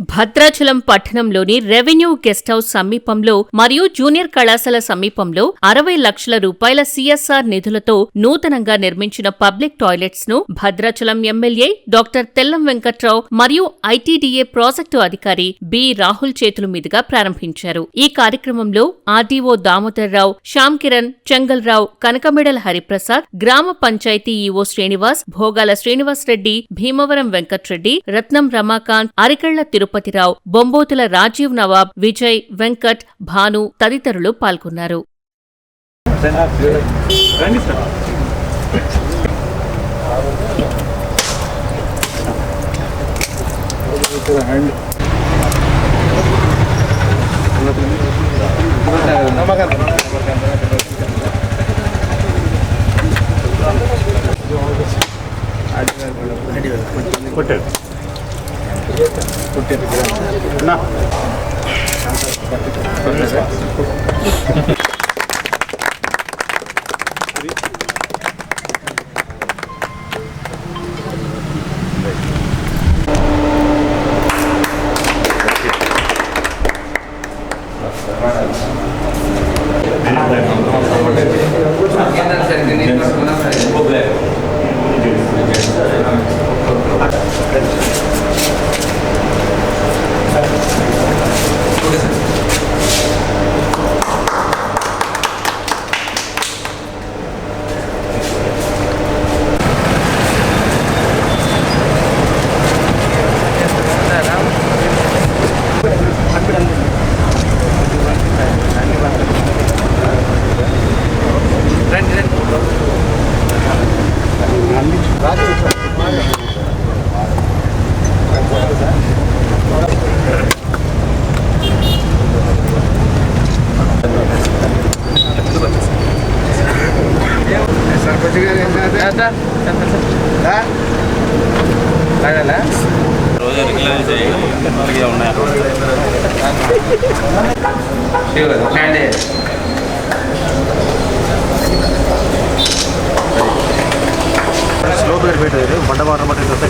భద్రాచలం పట్టణంలోని revenue guest house సమీపంలో మరియు జూనియర్ కళాశాల సమీపంలో అరవై లక్షల రూపాయల సిఎస్ఆర్ నిధులతో నూతనంగా నిర్మించిన పబ్లిక్ టాయిలెట్స్ను భద్రాచలం ఎమ్మెల్యే డాక్టర్ తెల్లం వెంకట్రావు మరియు ఐటీడీఏ ప్రాజెక్టు అధికారి బి రాహుల్ చేతుల మీదుగా ప్రారంభించారు. ఈ కార్యక్రమంలో ఆర్డీఓ దామోదర్రావు శ్యామ్ కిరణ్ చెంగల్రావు కనకమిడల హరిప్రసాద్ గ్రామ పంచాయతీ ఈఓ శ్రీనివాస్ భోగాల శ్రీనివాస్ రెడ్డి భీమవరం వెంకట్రెడ్డి రత్నం రమాకాంత్ అరికెళ్ళ తిరుపతిరావు బొంబోతుల రాజీవ్ నవాబ్ విజయ్ వెంకట్ భాను తదితరులు పాల్గొన్నారు. రండి Problema. Problema. రోజు రెగ్యులర్ చేయడం ఇక ఉన్నాయి స్లో ప్లేట్ పెట్టారు బండ వాటర్ మట్టి వస్తే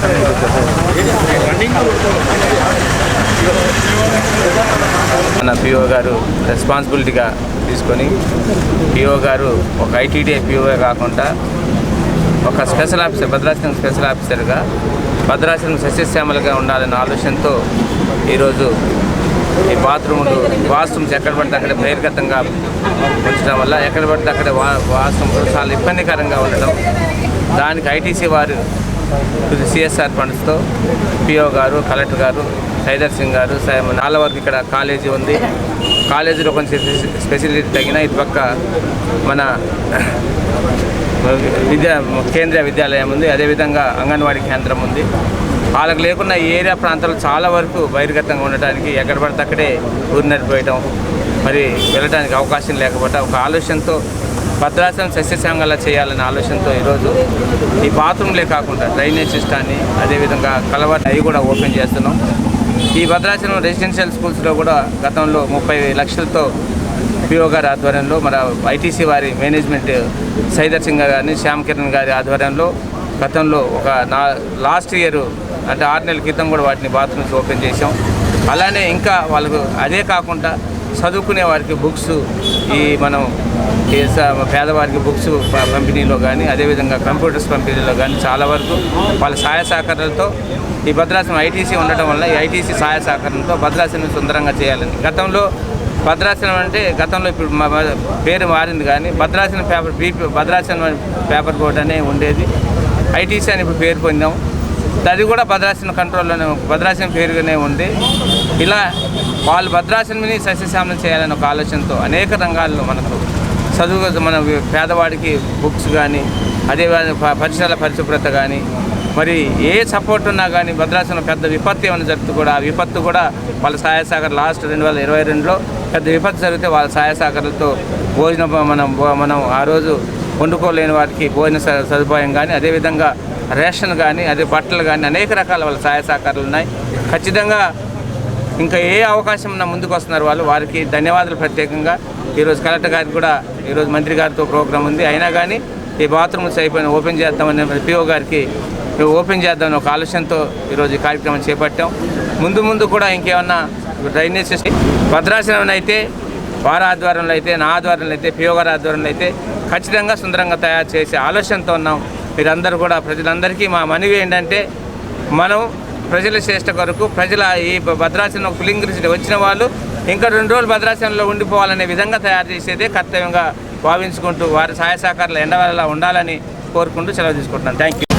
మన పిఓ గారు రెస్పాన్సిబిలిటీగా తీసుకొని పిఓ గారు ఒక ఐటీడీ పిఓగా కాకుండా ఒక స్పెషల్ ఆఫీసర్ భద్రాచలం స్పెషల్ ఆఫీసర్గా భద్రాచలం సస్యశ్యామలుగా ఉండాలనే ఆలోచనతో ఈరోజు ఈ బాత్రూములు వాష్రూమ్స్ ఎక్కడ పడితే అక్కడ బహిర్గతంగా ఉంచడం వల్ల ఎక్కడ పడితే అక్కడ వా వాష్రూమ్స్ చాలా ఇబ్బందికరంగా ఉండడం దానికి ఐటీసీ వారు సిఎస్ఆర్ ఫండ్స్తో పిఓ గారు కలెక్టర్ గారు సైదర్ సింగ్ గారు సై- వరకు ఇక్కడ కాలేజీ ఉంది. కాలేజీలో కొంచెం స్పెసి- స్పెసిలిటీ తగిన ఇది పక్క మన విద్యా కేంద్రీయ విద్యాలయం ఉంది. అదేవిధంగా అంగన్వాడీ కేంద్రం ఉంది. వాళ్ళకు లేకున్న ఏరియా ప్రాంతాలు చాలా వరకు బహిర్గతంగా ఉండటానికి ఎక్కడ పడితే అక్కడే ఊరినరిపోయటం మరి వెళ్ళడానికి అవకాశం లేకపోతే ఒక ఆలోచనతో భద్రాచలం సస్యశ్యామలా చేయాలనే ఆలోచనతో ఈరోజు ఈ బాత్రూమ్లే కాకుండా డ్రైనేజ్ సిస్టాన్ని అదేవిధంగా కలవర్ అవి కూడా ఓపెన్ చేస్తున్నాం. ఈ భద్రాచలం రెసిడెన్షియల్ స్కూల్స్లో కూడా గతంలో ముప్పై లక్షలతో పిఓ గారి ఆధ్వర్యంలో మన ఐటీసీ వారి మేనేజ్మెంట్ సైదర్ సింగ్ గారిని శ్యామ్ కిరణ్ గారి ఆధ్వర్యంలో గతంలో ఒక నా లాస్ట్ ఇయర్ అంటే ఆరు నెలల క్రితం కూడా వాటిని బాత్రూమ్స్ ఓపెన్ చేసాం అలానే ఇంకా వాళ్ళకు అదే కాకుండా చదువుకునే వారికి బుక్స్ ఈ మనం పేదవారికి బుక్స్ పంపిణీలో కానీ అదేవిధంగా కంప్యూటర్స్ పంపిణీలో కానీ చాలా వరకు వాళ్ళ సహాయ సహకారాలతో ఈ భద్రాసనం ఐటీసీ ఉండటం వల్ల ఈ ఐటీసీ సహాయ సహకారంతో భద్రాసనం సుందరంగా చేయాలని గతంలో భద్రాచలం అంటే గతంలో ఇప్పుడు మా పేరు మారింది కానీ Bhadrachalam paper BP Bhadrachalam paper board అనే ఉండేది. ఐటీసీ అని ఇప్పుడు పేరు పొందాం. అది కూడా భద్రాచలం కంట్రోల్లోనే భద్రాచలం పేరుగానే ఉంది. ఇలా వాళ్ళు భద్రాచలంని సస్యశ్యామలం చేయాలని ఒక ఆలోచనతో అనేక రంగాల్లో మనకు చదువు మన పేదవాడికి బుక్స్ కానీ అదే పరిసరాల పరిశుభ్రత కానీ మరి ఏ సపోర్ట్ ఉన్నా కానీ భద్రాచలం పెద్ద విపత్తు ఏమైనా జరుగుతూ కూడా ఆ విపత్తు కూడా వాళ్ళ సహాయ సహకారం లాస్ట్ రెండు వేల ఇరవై రెండులో పెద్ద విపత్తు జరిగితే వాళ్ళ సహాయ సహకారాలతో భోజనం మనం మనం ఆ రోజు వండుకోలేని వారికి భోజన స- సదుపాయం కానీ అదేవిధంగా రేషన్ కానీ అదే బట్టలు కానీ అనేక రకాల వాళ్ళ సహాయ సహకారాలు ఉన్నాయి. ఖచ్చితంగా ఇంకా ఏ అవకాశం ఉన్న ముందుకు వస్తున్నారు వాళ్ళు. వారికి ధన్యవాదాలు ప్రత్యేకంగా. ఈరోజు కలెక్టర్ గారికి కూడా ఈరోజు మంత్రి గారితో ప్రోగ్రాం ఉంది. అయినా కానీ ఈ బాత్రూమ్స్ అయిపోయిన ఓపెన్ చేద్దామని పిఓ గారికి ఓపెన్ చేద్దామని ఒక ఆలోచనతో ఈరోజు ఈ కార్యక్రమం చేపట్టాం. ముందు ముందు కూడా ఇంకేమన్నా డ్రైనేజ్ సిస్టమ్ భద్రాసనం అయితే వార ఆధ్వర్యంలో అయితే నా ఆధ్వర్యంలో అయితే పిఓ ఆధ్వర్యంలో అయితే ఖచ్చితంగా సుందరంగా తయారు చేసే ఆలోచనతో ఉన్నాం. మీరందరూ కూడా ప్రజలందరికీ మా మనవి ఏంటంటే మనం ప్రజల శ్రేష్ట కొరకు ప్రజల ఈ భద్రాచలం పులింగిరి వచ్చిన వాళ్ళు ఇంకా రెండు రోజులు భద్రాచలంలో ఉండిపోవాలనే విధంగా తయారు చేసేదే కర్తవ్యంగా భావించుకుంటూ వారి సహాయ సహకారాలు ఎండవేళలా ఉండాలని కోరుకుంటూ సెలవు తీసుకుంటున్నాను. Thank you